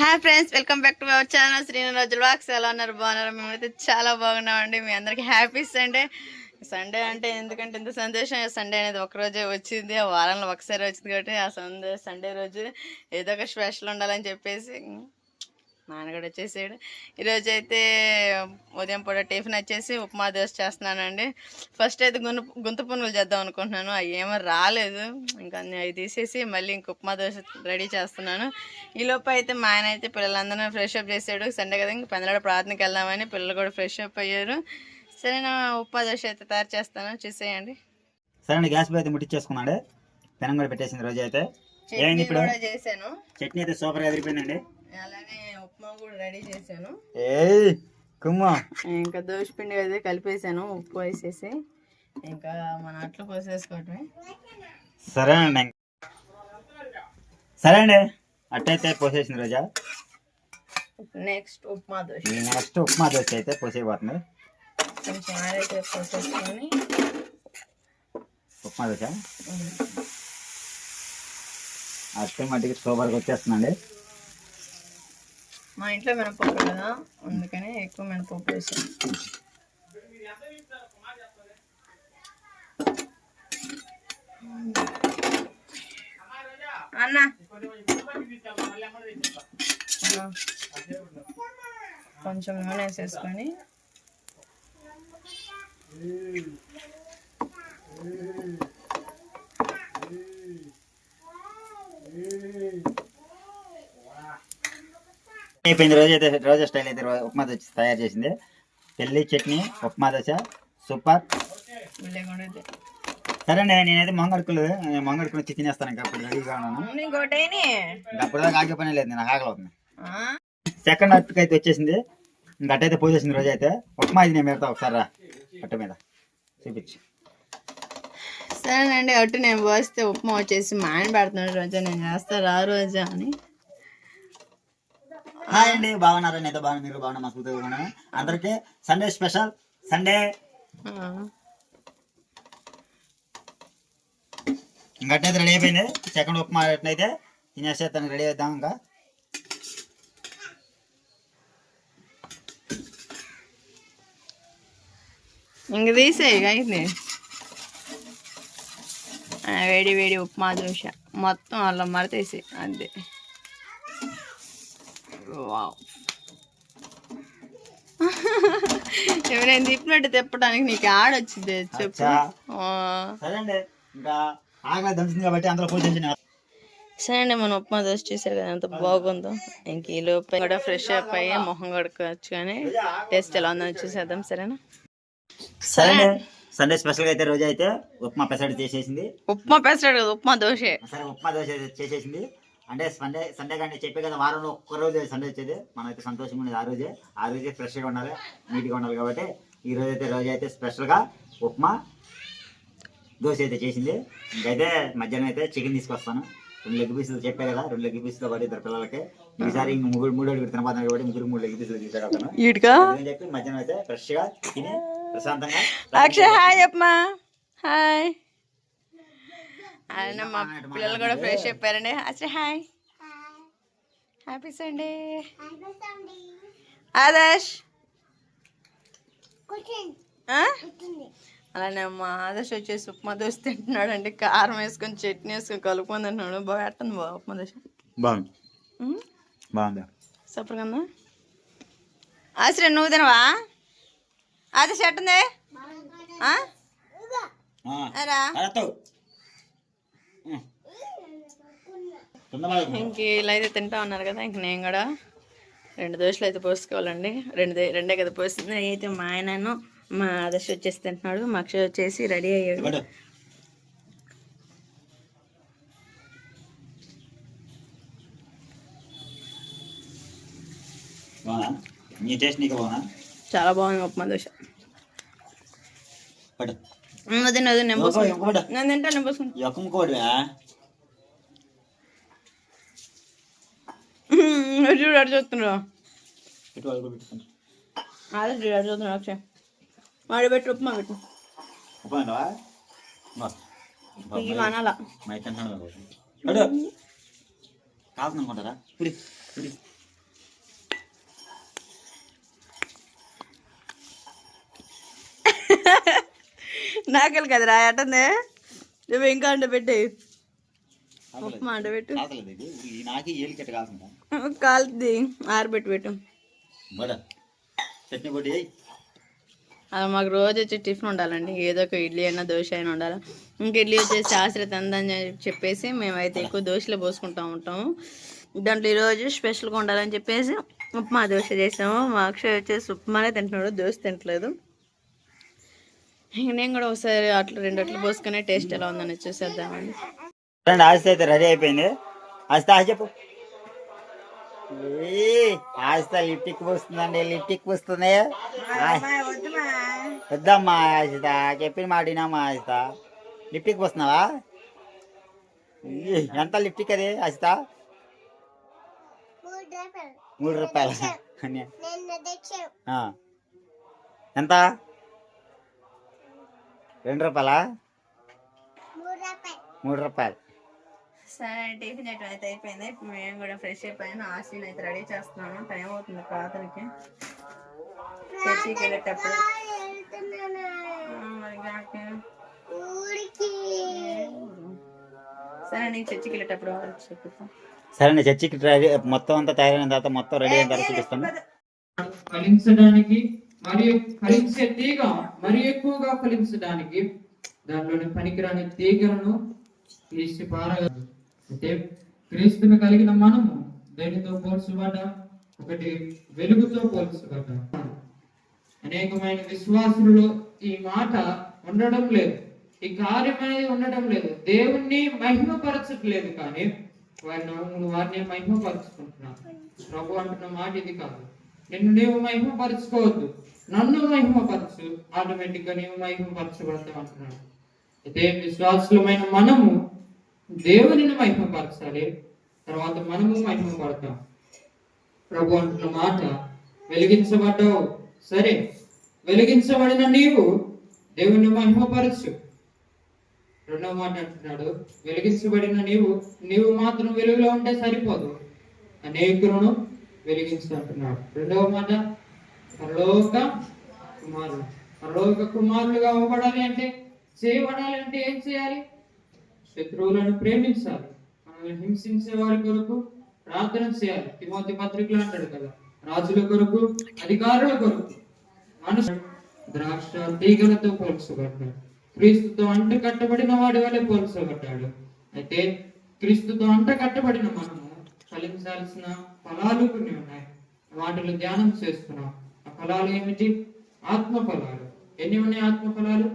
Hi friends welcome back to our channel Srinu vlogs ఎలా ఉన్నారు? బాగున్నారు? మేమైతే చాలా బాగున్నామండి. మీ అందరికీ హ్యాపీ సండే సండే అంటే ఎందుకంటే ఇంత సంతోషం. సండే అనేది ఒక రోజే వచ్చింది. ఆ వారంలో ఒకసారి వచ్చింది కాబట్టి ఆ సండే సండే రోజు ఏదో ఒక స్పెషల్ ఉండాలని చెప్పేసి. నాన్నగడ వచ్చేసాడు. ఈరోజు అయితే ఉదయం పూట టిఫిన్ వచ్చేసి ఉప్మా దోశ చేస్తున్నానండి. ఫస్ట్ అయితే గుంత గుంత పునుగులు చేద్దాం అనుకుంటున్నాను. అవి ఏమో రాలేదు. ఇంకా అన్ని అవి తీసేసి మళ్ళీ ఇంక ఉప్మా దోశ రెడీ చేస్తున్నాను. ఈ లోపు అయితే మా ఆయన అయితే పిల్లలందరూ ఫ్రెష్ అప్ చేసాడు. సండే కదా ఇంక పెందలాడ ప్రార్థనకి వెళ్దామని పిల్లలు కూడా ఫ్రెష్ అప్ అయ్యారు. సరే నా ఉప్మా దోశ అయితే తయారు చేస్తాను. చూసేయండి. సరే అండి గ్యాస్ అయితే ముట్టించేసుకున్నాడు పెనం కూడా పెట్టేసింది రోజు అయితే ఇప్పుడు? చేశాను. చట్నీ అయితే సూపర్గా ఎదిరిపోయిందండి. అలానే రెడీ చేశాను. ఇంకా దోశ పిండి అయితే కలిపేసాను ఉప్పు వేసేసి. ఇంకా మన అట్లు పోసేసుకోవటమే సరే అండి. సరే అండి. అట్టయితే పోసేసింది రోజా? నెక్స్ట్ ఉప్మా దోశ. నెక్స్ట్ ఉప్మా దోశ అయితే పోసేయబోతుంది కొంచెం ఆరైతే పోసేసుకొని ఉప్మా దోశ? అట్టే మట్టికి సూపర్గా వచ్చేస్తుందండి మా ఇంట్లో మినపప్పు కదా అందుకని ఎక్కువ మినపప్పు వేసాను అన్న. కొంచెం నూనె వేసేసుకొని. అయిపోయింది. రోజు అయితే రోజా స్టైల్ అయితే ఉప్మా దోశ తయారు చేసింది. పెళ్ళి చట్నీ ఉప్మా దోశ సూపర్. సరే అండి నేనైతే మంగడుకులు మంగడుకులు తినేస్తాను ఇంకా అప్పుడు రెడీగా ఉన్నాను. అప్పుడు దాకా ఆగే పని లేదు నాకు ఆకలి అవుతుంది ఆ? సెకండ్ అట్టుకు అయితే వచ్చేసింది. ఇంకా అట్టయితే పోసేసింది రోజు అయితే. ఉప్మా ఇది నేను పెడతా ఒకసారి రా. అట్ట మీద. చూపించు. సరేనండి అటు నేను పోస్తే ఉప్మా వచ్చేసి మా ఆయన పెడుతున్నాడు రోజా. నేను చేస్తా రా రోజా అని. హాయ్ అండి బాగున్నారా? నేతో బాగున్నా మీరు బాగున్నా మా కూతురు అందరికీ సండే స్పెషల్. సండే. ఆ. రెడీ అయిపోయింది. సెకండ్ ఉప్మా ఎట్లయితే తినేస్తే తనకి రెడీ అవుతాం ఇంకా. ఇంక తీసేయి వేడి వేడి ఉప్మా దోశ. మొత్తం అలా మరతేసి అంతే. ఎవరైనా తిప్పినట్టు తిప్పడానికి నీకు ఆడొచ్చింది చెప్పు. సరే అండి మన ఉప్మా దోశ చూసారు కదా ఎంత బాగుందో. ఇంక ఈ లోపు కూడా ఫ్రెష్ అప్ అయ్యి మొహం కడుక్కోవచ్చు కానీ టేస్ట్ ఎలా ఉందో చూసేద్దాం సరేనా? సరే సండే స్పెషల్గా అయితే రోజు అయితే ఉప్మా పెసడి చేసేసింది. ఉప్మా పెసరాడు కదా ఉప్మా దోశే. సరే ఉప్మా దోశ చేసేసింది. అంటే సండే సండే కానీ చెప్పే కదా వారంలో ఒక్క రోజు సండే వచ్చేది. మనమైతే సంతోషంగా ఉండేది ఆ రోజే. ఆ రోజే ఫ్రెష్గా ఉండాలి నీట్గా ఉండాలి కాబట్టి ఈ రోజు అయితే రోజు అయితే స్పెషల్గా ఉప్మా దోశ అయితే చేసింది. ఇంకైతే మధ్యాహ్నం అయితే చికెన్ తీసుకొస్తాను. రెండు లెగ్ పీసులు చెప్పే కదా రెండు లెగ్ పీసులు పడి ఇద్దరు పిల్లలకి. ఈసారి ఇంక మూడు మూడు అడుగులు తినబోతున్నాను కాబట్టి ముగ్గురు మూడు లెగ్ పీసులు తీసుకెళ్తాను ఈడుగా అని చెప్పి మధ్యాహ్నం అయితే ఫ్రెష్గా తిని ప్రశాంతంగా హాయ్ హాయ్. ఆయన మా పిల్లలు కూడా ఫ్రెష్ చెప్పారండి Akshay hi. Happy Sunday. Adarsh. ఆ? అలానే మా ఆదర్శ్ వచ్చేసి ఉప్మా దోశ తింటున్నాడు అండి కారం వేసుకొని చట్నీ వేసుకొని కలుపుకొని తింటున్నాడు. బాగా పెట్టండి బాగా ఉప్మా దోశ. బాగుంది. సూపర్ కన్నా ఆశ్రయ నువ్వు తినవా? ఆదర్శ్ ఎట్టుంది? రా. ఇంక ఇలా అయితే తింటా ఉన్నారు కదా ఇంక నేను కూడా రెండు దోశలు అయితే పోసుకోవాలండి. రెండు రెండే కదా పోస్తుంది అవి అయితే మా ఆయనను మా ఆదర్శ వచ్చేసి తింటున్నాడు. మా అక్షయ్ వచ్చేసి రెడీ అయ్యాడు. చాలా బాగుంది ఉప్మా దోశ. తిను వదిన, నేను నేను తింటాను నేను నువ్వు చూడు అటు చూస్తున్నావు అదే చూడు అటు చూస్తున్నావు అక్షయ్ పెట్టు ఉప్మా పెట్టు నాకలు కదరా అటందే. నువ్వు ఇంకా అంటే పెట్టే ఉప్మా అంటే పెట్టు. నాకే ఏలికెట్ట కాదు కాలుతుంది ఆరబెట్టి పెట్టు. అది మాకు రోజు వచ్చి టిఫిన్ ఉండాలండి. ఏదో ఒక ఇడ్లీ అయినా దోశ అయినా ఉండాలి. ఇంక ఇడ్లీ వచ్చేసి ఆశ్రిత అందని చెప్పేసి మేమైతే ఎక్కువ దోశలు పోసుకుంటూ ఉంటాము. దాంట్లో ఈరోజు స్పెషల్గా ఉండాలని చెప్పేసి ఉప్మా దోశ చేసాము. మా అక్షయ్ వచ్చేసి ఉప్మానే తింటున్నాడు దోశ తింటలేదు. ఇంక నేను కూడా ఒకసారి అట్లు రెండు అట్లు పోసుకునే టేస్ట్ ఎలా ఉందని చూసేద్దామండి. ఆస్తి అయితే రెడీ అయిపోయింది. ఆస్తి చెప్పు. ఏ, ఆస్త లిప్టిక్ వస్తుందండి లిప్టిక్ వస్తుంది వద్దమ్మా ఆశిత చెప్పిన మాట వినమ్మా ఆశిత లిప్టిక్ వస్తున్నావా ఏ, ఎంత లిప్టిక్ అది ఆశిత మూడు రూపాయలు. ఎంత? రెండు రూపాయలా. మూడు రూపాయలు. సరే టిఫిన్ ఐటమ్ అయితే అయిపోయింది. ఇప్పుడు మేము కూడా ఫ్రెష్ అయిపోయాను. ఆశీని అయితే రెడీ చేస్తున్నాను. టైం అవుతుంది ప్రాతలకి చర్చికి వెళ్ళేటప్పుడు. ఆ, మరి నాకు- సరే నీకు చర్చికి వెళ్ళేటప్పుడు చెప్తాను సరే చర్చికి రెడీ మొత్తం అంతా తయారైన తర్వాత మొత్తం రెడీ అయిన తర్వాత చూపిస్తాను. ఫలించడానికి మరియు ఫలించే తీగ మరి ఎక్కువగా ఫలించడానికి దానిలోని పనికిరాని తీగలను తీసి పారగా అయితే క్రీస్తుని కలిగిన మనము దేనితో పోల్చబడ్డ? ఒకటి వెలుగుతో పోల్చబడ్డ. అనేకమైన విశ్వాసులలో ఈ మాట ఉండడం లేదు. ఈ కార్యం అనేది ఉండడం లేదు. దేవుణ్ణి మహిమపరచట్లేదు కానీ వారిని వారిని మహిమపరచుకుంటున్నారు ప్రభు అంటున్న మాట ఇది కాదు. నిన్ను నీవు మహిమపరచుకోవద్దు. నన్ను మహిమపరచు. ఆటోమేటిక్గా నీవు మహిమపరచబడతావు అంటున్నాడు. అయితే విశ్వాసులమైన మనము దేవునిని మహిమపరచాలి. తర్వాత మనము మహిమపడతాం. ప్రభు అంటున్న మాట వెలిగించబడ్డావు. సరే వెలిగించబడిన నీవు దేవుని మహిమపరచు. రెండవ మాట అంటున్నాడు వెలిగించబడిన నీవు నీవు మాత్రం వెలుగులో ఉంటే సరిపోదు. అనేకులను వెలిగించు అంటున్నాడు. రెండవ మాట పరలోక కుమారుడు పరలోక కుమారులుగా అవ్వబడాలి అంటే చేయబడాలి అంటే ఏం చేయాలి? శత్రువులను ప్రేమించాలి. మనల్ని హింసించే వారి కొరకు ప్రార్థన చేయాలి. తిమోతి పత్రికలు అంటాడు కదా రాజుల కొరకు అధికారుల కొరకు. మనుషు ద్రాక్ష తీగలతో పోల్చబడ్డాడు. క్రీస్తుతో అంట కట్టబడిన వాడి వలె పోల్చబడ్డాడు. అయితే క్రీస్తుతో అంట కట్టబడిన మనము ఫలించాల్సిన ఫలాలు కొన్ని ఉన్నాయి. వాటిలో ధ్యానం చేస్తున్నాం. ఆ ఫలాలు ఏమిటి? ఆత్మ ఫలాలు ఎన్ని ఉన్నాయి ఆత్మ ఫలాలు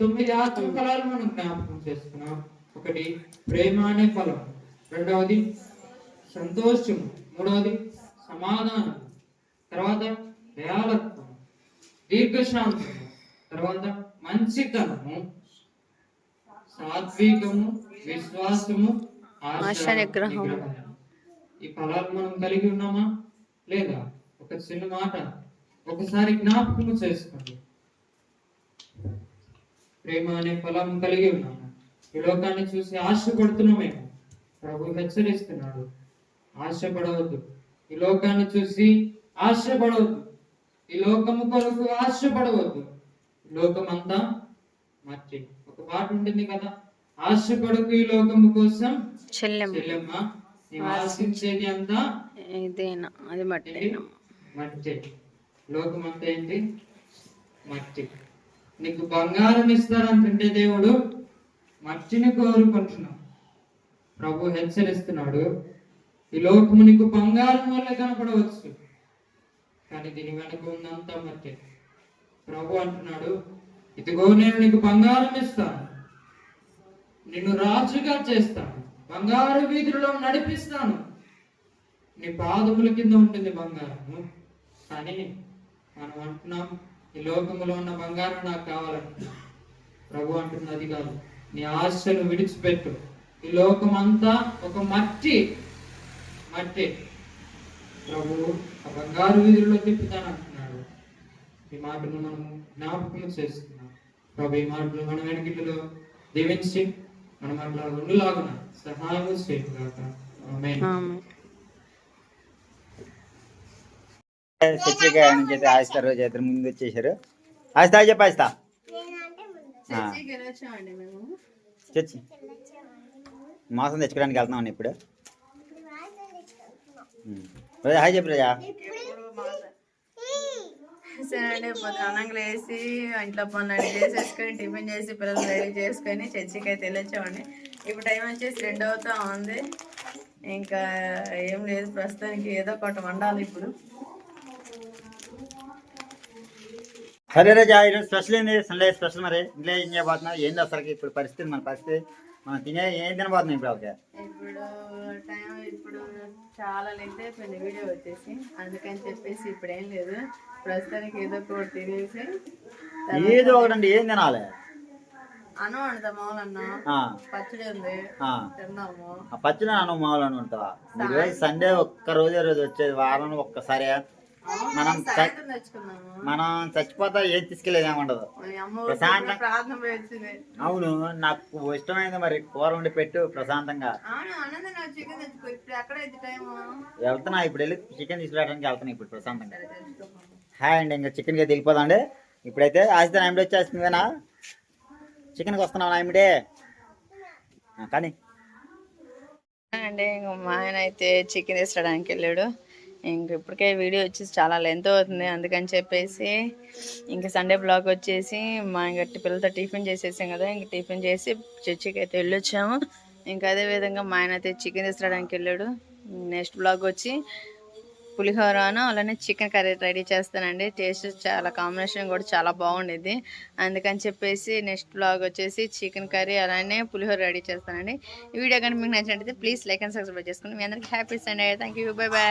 తొమ్మిది ఆత్మ ఫలాలు మనం జ్ఞాపకం చేస్తున్నాం. ఒకటి ప్రేమ అనే ఫలం. రెండవది సంతోషం. మూడవది సమాధానం. తర్వాత దయాలత్వం. దీర్ఘశాంతము తర్వాత మంచితనము. సాత్వికము విశ్వాసము ఆశా నిగ్రహం. నిగ్రహం. ఈ ఫలాలు మనం కలిగి ఉన్నామా? లేదా? ఒక చిన్న మాట. ఒకసారి జ్ఞాపకము చేసుకోండి. ప్రేమ అనే ఫలం కలిగి ఉన్నాము? ఈ లోకాన్ని చూసి ఆశపడుతున్నామేమో ప్రభు హెచ్చరిస్తున్నాడు. ఆశపడవద్దు. ఈ లోకాన్ని చూసి ఆశపడవద్దు. ఈ లోకము కొరకు ఆశపడవద్దు. ఈ లోకమంతా మట్టి. ఒక పాట ఉంటుంది కదా? ఆశపడకు ఈ లోకము కోసం చెల్లెమ్మ. ఆశించేది అంతా ఇదేనా అది ఏంటి? మట్టి. లోకమంతా ఏంటి? మట్టి. నీకు బంగారం ఇస్తారంటుంటే దేవుడు మర్చిని కోరుకుంటున్నాం. ప్రభు హెచ్చరిస్తున్నాడు ఈ లోకము నీకు బంగారం వల్ల కనపడవచ్చు కానీ దీని వెనక ఉందంతా మట్టి. ప్రభు అంటున్నాడు ఇదిగో నేను నీకు బంగారం ఇస్తాను నిన్ను రాజుగా చేస్తాను బంగారు వీధులలో నడిపిస్తాను. నీ పాదముల కింద ఉంటుంది బంగారము కానీ మనం అంటున్నాం ఈ లోకములో ఉన్న బంగారం నాకు కావాలంటున్నాం ప్రభు అంటున్నది కాదు. నీ ఆశను విడిచిపెట్టు. ఈ లోకం అంతా ఒక మట్టి మట్టి. ప్రభు ఆ బంగారు వీధుల్లో తిప్పుతాను అంటున్నాడు ఈ మాటను మనం జ్ఞాపకం చేస్తున్నాం ప్రభు ఈ మాటలు మన వెనుకలో దీవించి మనం అట్లా ఉండులాగున సహాయం చేయగాక. నుంచి అయితే ఆస్తా రోజు అయితే ముందు వచ్చేసారు. ఆస్తా చెప్పు ఆస్తా చర్చికి వెళ్ళొచ్చామండి మేము చర్చి మాసం తెచ్చుకోవడానికి వెళ్తున్నాం ఇప్పుడు. రోజా హాయ్ చెప్పు రోజా సరే అండి పొద్దున వేసి ఇంట్లో పనులు చేసేసుకొని టిఫిన్ చేసి పిల్లలు రెడీ చేసుకొని చర్చికి అయితే వెళ్ళొచ్చామండి. ఇప్పుడు టైం వచ్చేసి రెండు అవుతా ఉంది. ఇంకా ఏం లేదు ప్రస్తుతానికి ఏదో ఒకటి వండాలి ఇప్పుడు. సరే రోజా ఈరోజు స్పెషల్ ఏంది? సండే స్పెషల్ మరి. ఇంట్లో ఏం చేయబోతున్నావు? ఏంది అసలుకి ఇప్పుడు పరిస్థితి మన పరిస్థితి? మనం తినే ఏం తినబోతున్నాం ఇప్పుడు ఓకే ఇప్పుడు టైం ఇప్పుడు చాలా లెంత్ అయిపోయింది వీడియో వచ్చేసి. అందుకని చెప్పేసి ఇప్పుడు ఏం లేదు. ప్రస్తుతానికి ఏదో ఒకటి తినేసి ఏదో ఒకటండి ఏం తినాలి? అన్నం వండుతాం మామూలన్న ఆ, పచ్చడి ఉంది. ఆ. తిన్నాము ఆ పచ్చిన అన్నం మామూలు అనుకుంటావా ఈరోజు సండే ఒక్క రోజే రోజు వచ్చేది వారం ఒక్కసారి. మనం మనం చచ్చిపోతా ఏం తీసుకెళ్ళేది ఏముండదు. అవును నాకు ఇష్టమైంది మరి కూర వండి పెట్టు ప్రశాంతంగా. చికెన్ వెళ్తున్నా ఇప్పుడు వెళ్ళి చికెన్ తీసుకురావడానికి వెళ్తున్నా ఇప్పుడు ప్రశాంతంగా. హాయ్ అండి ఇంకా చికెన్కి వెళ్ళిపోదాండి ఇప్పుడైతే ఆశిత నాయమిడి వచ్చేస్తుందేనా? చికెన్కి వస్తున్నావు నాయమిడే ఆ, కానీ. అండి ఇంక మా ఆయన అయితే చికెన్ తీసుకురావడానికి వెళ్ళాడు. ఇంక ఇప్పటికే వీడియో వచ్చేసి చాలా లెంత్ అవుతుంది. అందుకని చెప్పేసి ఇంక సండే బ్లాగ్ వచ్చేసి మా ఇంకా పిల్లలతో టిఫిన్ చేసేసాం కదా ఇంక టిఫిన్ చేసి చర్చికి అయితే వెళ్ళొచ్చాము. ఇంకా అదే విధంగా మా ఆయన అయితే చికెన్ తీసుకురావడానికి వెళ్ళాడు. నెక్స్ట్ బ్లాగ్ వచ్చి పులిహోరను అలానే చికెన్ కర్రీ రెడీ చేస్తానండి. టేస్ట్ చాలా కాంబినేషన్ కూడా చాలా బాగుండేది అందుకని చెప్పేసి నెక్స్ట్ బ్లాగ్ వచ్చేసి చికెన్ కర్రీ అలానే పులిహోర రెడీ చేస్తానండి. ఈ వీడియో కానీ మీకు నచ్చినట్టయితే ప్లీజ్ లైక్ అండ్ సబ్స్క్రైబ్ చేసుకోండి మీ అందరికీ happy Sunday. Thank you bye bye